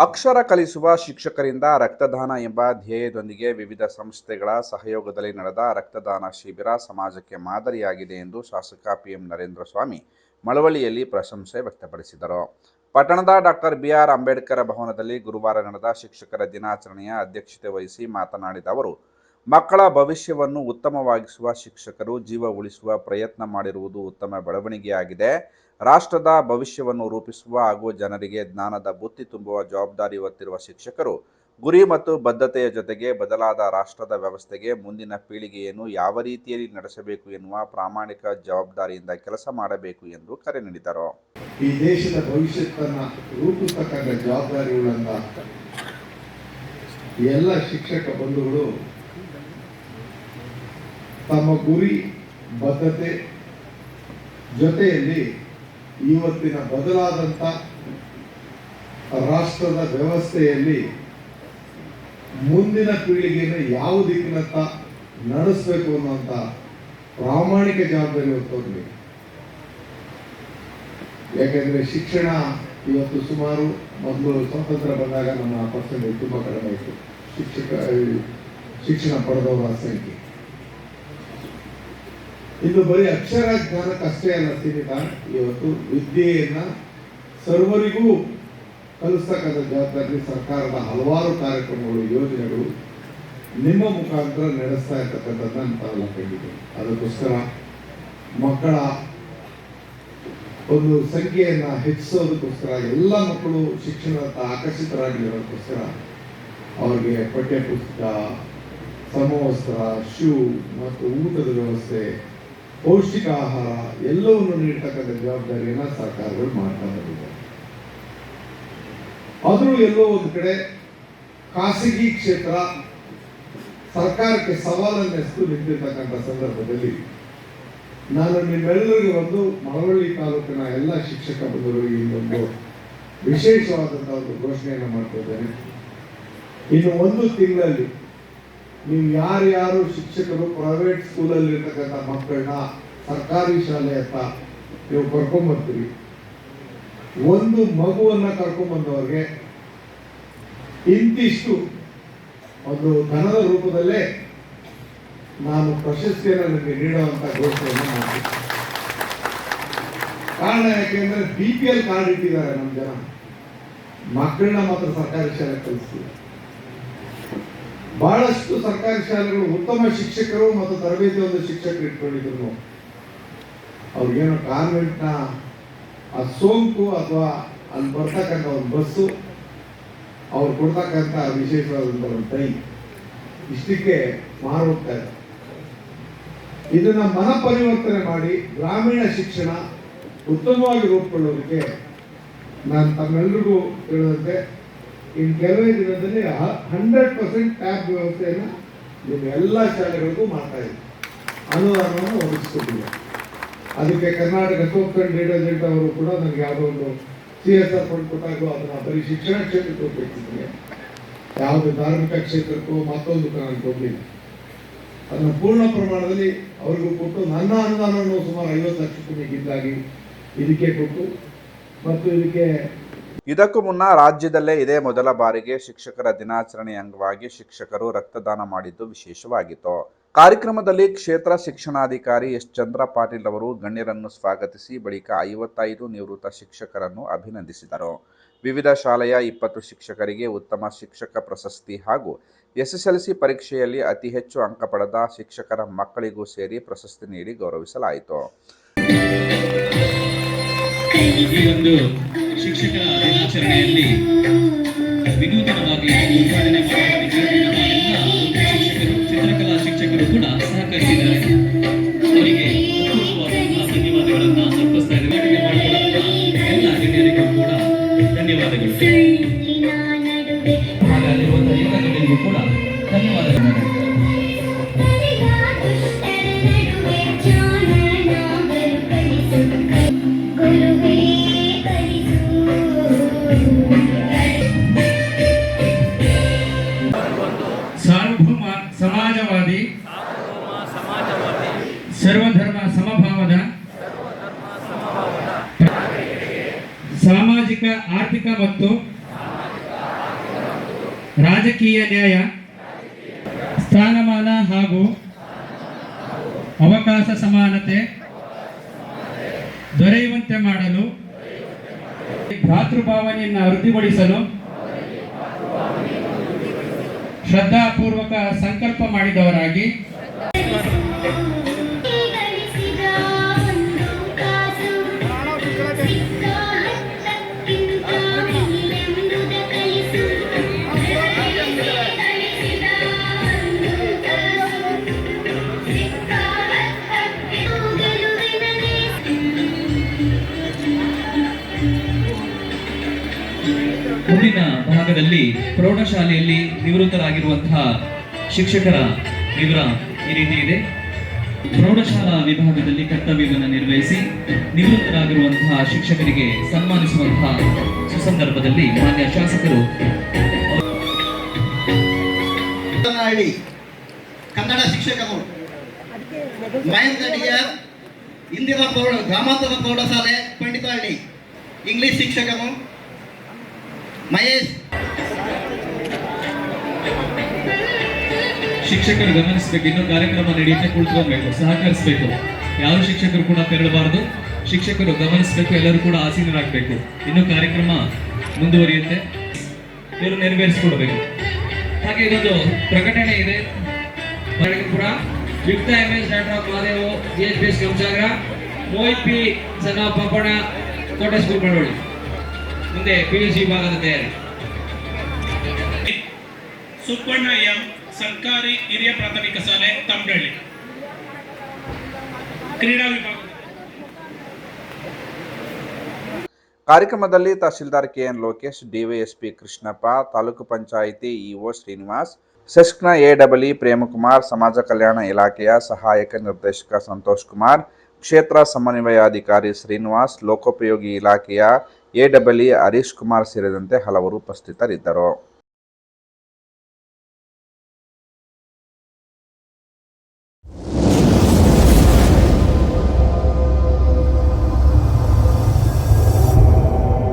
ಅಕ್ಷರ ಕಲಿಸುವ ಶಿಕ್ಷಕರಿಂದ ರಕ್ತದಾನ ಎಂಬ ಧ್ಯೇಯದೊಂದಿಗೆ ವಿವಿಧ ಸಂಸ್ಥೆಗಳ ಸಹಯೋಗದಲ್ಲಿ ನಡೆದ ರಕ್ತದಾನ ಶಿಬಿರ ಸಮಾಜಕ್ಕೆ ಮಾದರಿಯಾಗಿದೆ ಎಂದು ಶಾಸಕ ಪಿಎಂ ನರೇಂದ್ರ ಸ್ವಾಮಿ ಮಳವಳ್ಳಿಯಲ್ಲಿ ಪ್ರಶಂಸೆ ವ್ಯಕ್ತಪಡಿಸಿದರು. ಪಟ್ಟಣದ ಡಾಕ್ಟರ್ ಬಿಆರ್ ಅಂಬೇಡ್ಕರ್ ಭವನದಲ್ಲಿ ಗುರುವಾರ ನಡೆದ ಶಿಕ್ಷಕರ ದಿನಾಚರಣೆಯ ಅಧ್ಯಕ್ಷತೆ ವಹಿಸಿ ಮಾತನಾಡಿದ ಅವರು ಮಕ್ಕಳ ಭವಿಷ್ಯವನ್ನು ಉತ್ತಮವಾಗಿಸುವ ಶಿಕ್ಷಕರು ಜೀವ ಉಳಿಸುವ ಪ್ರಯತ್ನ ಮಾಡಿರುವುದು ಉತ್ತಮ ಬೆಳವಣಿಗೆಯಾಗಿದೆ. ರಾಷ್ಟ್ರದ ಭವಿಷ್ಯವನ್ನು ರೂಪಿಸುವ ಹಾಗೂ ಜನರಿಗೆ ಜ್ಞಾನದ ಬುತ್ತಿ ತುಂಬುವ ಜವಾಬ್ದಾರಿ ಹೊತ್ತಿರುವ ಶಿಕ್ಷಕರು, ಗುರಿ ಮತ್ತು ಬದ್ಧತೆಯ ಜೊತೆಗೆ ಬದಲಾದ ರಾಷ್ಟ್ರದ ವ್ಯವಸ್ಥೆಗೆ ಮುಂದಿನ ಪೀಳಿಗೆಯನ್ನು ಯಾವ ರೀತಿಯಲ್ಲಿ ನಡೆಸಬೇಕು ಎನ್ನುವ ಪ್ರಾಮಾಣಿಕ ಜವಾಬ್ದಾರಿಯಿಂದ ಕೆಲಸ ಮಾಡಬೇಕು ಎಂದು ಕರೆ ನೀಡಿದರು. ಈ ದೇಶದ ಭವಿಷ್ಯತ್ತನ್ನ ರೂಪಿಸತಕ್ಕಂಥ ಜವಾಬ್ದಾರಿಗಳನ್ನ ಎಲ್ಲ ಶಿಕ್ಷಕ ಬಂಧುಗಳು ತಮ್ಮ ಗುರಿ, ಬದ್ಧತೆ ಜೊತೆಯಲ್ಲಿ ಇವತ್ತಿನ ಬದಲಾದಂಥ ರಾಷ್ಟ್ರದ ವ್ಯವಸ್ಥೆಯಲ್ಲಿ ಮುಂದಿನ ಪೀಳಿಗೆಯನ್ನು ಯಾವ ದಿಕ್ಕಿನತ್ತ ನಡೆಸಬೇಕು ಅನ್ನುವಂಥ ಪ್ರಾಮಾಣಿಕ ಜವಾಬ್ದಾರಿ ಹೊತ್ತೋಗ್ಬೇಕು ಯಾಕೆಂದರೆ ಶಿಕ್ಷಣ ಇವತ್ತು ಸುಮಾರು ಮೊದಲು ಸ್ವಾತಂತ್ರ್ಯ ಬಂದಾಗ ನಮ್ಮ ಪರ್ಸೆಂಟೇಜ್ ತುಂಬ ಕಡಿಮೆ ಇತ್ತು. ಶಿಕ್ಷಕ, ಶಿಕ್ಷಣ ಪಡೆದವರ ಸಂಖ್ಯೆ. ಇದು ಬರೀ ಅಕ್ಷರ ಜ್ಞಾನಕ್ಕಷ್ಟೇ ಅಲ್ಲ ಸೀಮಿತ ಇವತ್ತು ವಿದ್ಯೆಯನ್ನ ಸರ್ವರಿಗೂ ಕಲಿಸ್ತಕ್ಕಂಥ ಜವಾಬ್ದಾರಿ ಸರ್ಕಾರದ ಹಲವಾರು ಕಾರ್ಯಕ್ರಮಗಳು, ಯೋಜನೆಗಳು ನಿಮ್ಮ ಮುಖಾಂತರ ನಡೆಸ್ತಾ ಇರ್ತಕ್ಕಂಥದ್ದನ್ನು ತಾವೆಲ್ಲ ಕಂಡಿದ್ದೀವಿ ಅದಕ್ಕೋಸ್ಕರ ಮಕ್ಕಳ ಒಂದು ಸಂಖ್ಯೆಯನ್ನ ಹೆಚ್ಚಿಸೋದಕ್ಕೋಸ್ಕರ, ಎಲ್ಲ ಮಕ್ಕಳು ಶಿಕ್ಷಣದತ್ತ ಆಕರ್ಷಿತರಾಗಿರೋದಕ್ಕೋಸ್ಕರ ಅವರಿಗೆ ಪಠ್ಯಪುಸ್ತಕ, ಸಮವಸ್ತ್ರ, ಶೂ ಮತ್ತು ಊಟದ ವ್ಯವಸ್ಥೆ ಪೌಷ್ಟಿಕ ಆಹಾರ ಎಲ್ಲವನ್ನು ನೀಡ್ತಕ್ಕಂಥ ಜವಾಬ್ದಾರಿಯನ್ನ ಸರ್ಕಾರಗಳು ಮಾಡ್ತಾ ಬಂದಿದೆ ಆದರೂ ಎಲ್ಲೋ ಒಂದು ಕಡೆ ಖಾಸಗಿ ಕ್ಷೇತ್ರ ಸರ್ಕಾರಕ್ಕೆ ಸವಾಲನ್ನೆಸ್ತು ನಿಂತಿರ್ತಕ್ಕಂಥ ಸಂದರ್ಭದಲ್ಲಿ ನಾನು ನಿಮ್ಮೆಲ್ಲರಿಗೂ ಒಂದು ಮಳವಳ್ಳಿ ತಾಲೂಕಿನ ಎಲ್ಲ ಶಿಕ್ಷಕ ಬಂಧುಗಳಿಗೆ ಇನ್ನೊಂದು ವಿಶೇಷವಾದಂತಹ ಒಂದು ಘೋಷಣೆಯನ್ನು ಮಾಡ್ತಿದ್ದೇನೆ ಇನ್ನು ಒಂದು ತಿಂಗಳಲ್ಲಿ ನೀವು ಯಾರ್ಯಾರು ಶಿಕ್ಷಕರು ಪ್ರೈವೇಟ್ ಸ್ಕೂಲಲ್ಲಿ ಇರ್ತಕ್ಕಂಥ ಮಕ್ಕಳನ್ನ ಸರ್ಕಾರಿ ಶಾಲೆ ಅಂತ ನೀವು ಕರ್ಕೊಂಬರ್ತೀರಿ. ಒಂದು ಮಗುವನ್ನ ಕರ್ಕೊಂಬಂದವ್ರಿಗೆ ಇಂತಿಷ್ಟು ಒಂದು ಧನದ ರೂಪದಲ್ಲೇ ನಾನು ಪ್ರಶಸ್ತಿಯನ್ನು ನನಗೆ ನೀಡುವಂತ ಘೋಷಣೆಯನ್ನು ಮಾಡ್ತೀನಿ. ಕಾರಣ ಯಾಕೆಂದ್ರೆ ಬಿ ಪಿ ಎಲ್ ಕಾರ್ಡ್ ಇಟ್ಟಿದ್ದಾರೆ ನಮ್ಮ ಜನ. ಮಕ್ಕಳನ್ನ ಮಾತ್ರ ಸರ್ಕಾರಿ ಶಾಲೆ ಕಲಿಸ್ತೀವಿ ಬಹಳಷ್ಟು ಸರ್ಕಾರಿ ಶಾಲೆಗಳು ಉತ್ತಮ ಶಿಕ್ಷಕರು ಮತ್ತು ತರಬೇತಿ ಒಂದು ಶಿಕ್ಷಕರು ಇಟ್ಕೊಂಡಿದ್ರು. ಅವ್ರಿಗೇನೋ ಕಾನ್ವೆಂಟ್ನ ಆ ಸೋಂಕು ಅಥವಾ ಅಲ್ಲಿ ಬರ್ತಕ್ಕಂಥ ಒಂದು ಬಸ್ಸು, ಅವ್ರು ಕೊಡ್ತಕ್ಕಂಥ ವಿಶೇಷವಾದಂಥ ಒಂದು ಟೈಮ್ ಇಷ್ಟಕ್ಕೆ ಮಾರೋಗ್ತಾ ಇದೆ ಇದನ್ನ ಮನ ಪರಿವರ್ತನೆ ಮಾಡಿ ಗ್ರಾಮೀಣ ಶಿಕ್ಷಣ ಉತ್ತಮವಾಗಿ ರೂಪಿಕೊಳ್ಳೋದಕ್ಕೆ ನಾನು ತಮ್ಮೆಲ್ಲರಿಗೂ ಹೇಳುವಂತೆ ಇನ್ನು ಕೆಲವೇ ದಿನದಲ್ಲಿ ಹಂಡ್ರೆಡ್ ಪರ್ಸೆಂಟ್ ಟ್ಯಾಬ್ ವ್ಯವಸ್ಥೆಯನ್ನು ನಿಮ್ಮ ಎಲ್ಲ ಶಾಲೆಗಳಿಗೂ ಮಾಡ್ತಾ ಇದೆ ಅನುದಾನವನ್ನು ಒದಗಿಸ್ಕೊಟ್ಟಿದೆ ಅದಕ್ಕೆ ಕರ್ನಾಟಕ ಸೋಪ್ ಅಂಡ್ ಡಿಟರ್ಜೆಂಟ್ ಅವರು ಕೂಡ ನನಗೆ ಯಾವುದೋ ಒಂದು ಸಿ ಎಸ್ ಆರ್ ಫಂಡ್ ಕೊಟ್ಟಾಗ ಅದನ್ನು ಬರೀ ಶಿಕ್ಷಣ ಕ್ಷೇತ್ರಕ್ಕೆ ಹೋಗ್ಬೇಕಿದ್ದೀನಿ ಯಾವುದು ಧಾರ್ಮಿಕ ಕ್ಷೇತ್ರಕ್ಕೂ ಮತ್ತೊಂದು ನಾನು ಕೊಡಲಿಲ್ಲ ಅದನ್ನು ಪೂರ್ಣ ಪ್ರಮಾಣದಲ್ಲಿ ಅವರಿಗೂ ಕೊಟ್ಟು ನನ್ನ ಅನುದಾನವನ್ನು ಸುಮಾರು ಐವತ್ತು ಲಕ್ಷಕ್ಕೆ ಇದ್ದಾಗಿ ಇದಕ್ಕೆ ಕೊಟ್ಟು, ಮತ್ತು ಇದಕ್ಕೆ ಇದಕ್ಕೂ ಮುನ್ನ ರಾಜ್ಯದಲ್ಲೇ ಇದೇ ಮೊದಲ ಬಾರಿಗೆ ಶಿಕ್ಷಕರ ದಿನಾಚರಣೆ ಅಂಗವಾಗಿ ಶಿಕ್ಷಕರು ರಕ್ತದಾನ ಮಾಡಿದ್ದು ವಿಶೇಷವಾಗಿತ್ತು. ಕಾರ್ಯಕ್ರಮದಲ್ಲಿ ಕ್ಷೇತ್ರ ಶಿಕ್ಷಣಾಧಿಕಾರಿ ಎಸ್ ಚಂದ್ರ ಪಾಟೀಲ್ ಅವರು ಗಣ್ಯರನ್ನು ಸ್ವಾಗತಿಸಿ ಬಳಿಕ ಐವತ್ತೈದು ನಿವೃತ್ತ ಶಿಕ್ಷಕರನ್ನು ಅಭಿನಂದಿಸಿದರು. ವಿವಿಧ ಶಾಲೆಯ ಇಪ್ಪತ್ತು ಶಿಕ್ಷಕರಿಗೆ ಉತ್ತಮ ಶಿಕ್ಷಕ ಪ್ರಶಸ್ತಿ ಹಾಗೂ ಎಸ್ಎಸ್ಎಲ್ಸಿ ಪರೀಕ್ಷೆಯಲ್ಲಿ ಅತಿ ಹೆಚ್ಚು ಅಂಕ ಪಡೆದ ಶಿಕ್ಷಕರ ಮಕ್ಕಳಿಗೂ ಸೇರಿ ಪ್ರಶಸ್ತಿ ನೀಡಿ ಗೌರವಿಸಲಾಯಿತು. ಶಿಕ್ಷಕರ ದಿನಾಚರಣೆಯಲ್ಲಿ ವಿನೂತನವಾಗಿ ಉದ್ಘಾಟನೆ ಮಾಡಿದ ಸರ್ವಧರ್ಮ ಸಮಭಾವದ ಸಾಮಾಜಿಕ, ಆರ್ಥಿಕ ಮತ್ತು ರಾಜಕೀಯ ನ್ಯಾಯ ಸ್ಥಾನಮಾನ ಹಾಗೂ ಅವಕಾಶ ಸಮಾನತೆ ದೊರೆಯುವಂತೆ ಮಾಡಲು ಭಾತೃಭಾವನೆಯನ್ನು ಅಭಿವೃದ್ಧಿಗೊಳಿಸಲು ಶ್ರದ್ಧಾಪೂರ್ವಕ ಸಂಕಲ್ಪ ಮಾಡಿದವರಾಗಿ ಭಾಗದಲ್ಲಿ ಪ್ರೌಢಶಾಲೆಯಲ್ಲಿ ನಿವೃತ್ತರಾಗಿರುವಂತಹ ಶಿಕ್ಷಕರ ವಿವರ ಈ ರೀತಿ ಇದೆ. ಪ್ರೌಢಶಾಲಾ ವಿಭಾಗದಲ್ಲಿ ಕರ್ತವ್ಯವನ್ನು ನಿರ್ವಹಿಸಿ ನಿವೃತ್ತರಾಗಿರುವಂತಹ ಶಿಕ್ಷಕರಿಗೆ ಸನ್ಮಾನಿಸುವಂತಹ ಸುಸಂದರ್ಭದಲ್ಲಿ ಮಾನ್ಯ ಶಾಸಕರು ಕನ್ನಡ ಶಿಕ್ಷಕರು. ಮಹೇಂದ್ರಿಯ ಇಂದಿರಾ ಪ್ರೌಢ, ಗ್ರಾಮಾಂತರ ಪ್ರೌಢಶಾಲೆ ಪಂಡಿತಹಳ್ಳಿ ಇಂಗ್ಲಿಷ್ ಶಿಕ್ಷಕರು, ಮಹೇಶ್ ಶಿಕ್ಷಕರು ಗಮನಿಸಬೇಕು, ಇನ್ನೂ ಕಾರ್ಯಕ್ರಮ ನಡೆಯುತ್ತೆ ಕುಳಿತುಕೊಳ್ಬೇಕು, ಸಹಕರಿಸಬೇಕು. ಯಾರು ಶಿಕ್ಷಕರು ಕೂಡ ತೆರಳಬಾರದು. ಶಿಕ್ಷಕರು ಗಮನಿಸಬೇಕು, ಎಲ್ಲರೂ ಕೂಡ ಆಸೀನರಾಗಬೇಕು. ಇನ್ನು ಕಾರ್ಯಕ್ರಮ ಮುಂದುವರಿಯುತ್ತೆ. ಇವರು ನೆರವೇರಿಸಿಕೊಡ್ಬೇಕು. ಹಾಗೆ ಇದೊಂದು ಪ್ರಕಟಣೆ ಇದೆ. ಕೂಡ ಯುಕ್ತ M S doctor of Mahadev G H P S Kamsagara Mohit P ಸಣ್ಣ ಪಪ್ಪಣ ಕೋಟೆ ಸ್ಕೂಲ್ ಮುಂದೆ ಪಿ ಯು ಸಿ ವಿಭಾಗದ ತಯಾರಿ. ಸುಬ್ಬಣ್ಣ ಎಂ, ಸರ್ಕಾರಿ ಹಿರಿಯ ಪ್ರಾಥಮಿಕ ಶಾಲೆ, ತಂಬಳ್ಳಿ. ಕ್ರೀಡಾ ವಿಭಾಗ. ಕಾರ್ಯಕ್ರಮದಲ್ಲಿ tahsildar K N Lokesh, DYSP Krishnappa, taluk panchayat EO Srinivas ಸೆಸ್ಕ್ನ ಎಡಬ್ಲ್ಇ ಪ್ರೇಮಕುಮಾರ್, ಸಮಾಜ ಕಲ್ಯಾಣ ಇಲಾಖೆಯ ಸಹಾಯಕ ನಿರ್ದೇಶಕ ಸಂತೋಷ್ ಕುಮಾರ್, ಕ್ಷೇತ್ರ ಸಮನ್ವಯಾಧಿಕಾರಿ ಶ್ರೀನಿವಾಸ್, ಲೋಕೋಪಯೋಗಿ ಇಲಾಖೆಯ ಎಡಬ್ಲ್ಇ ಹರೀಶ್ ಕುಮಾರ್ ಸೇರಿದಂತೆ ಹಲವರು ಉಪಸ್ಥಿತರಿದ್ದರು.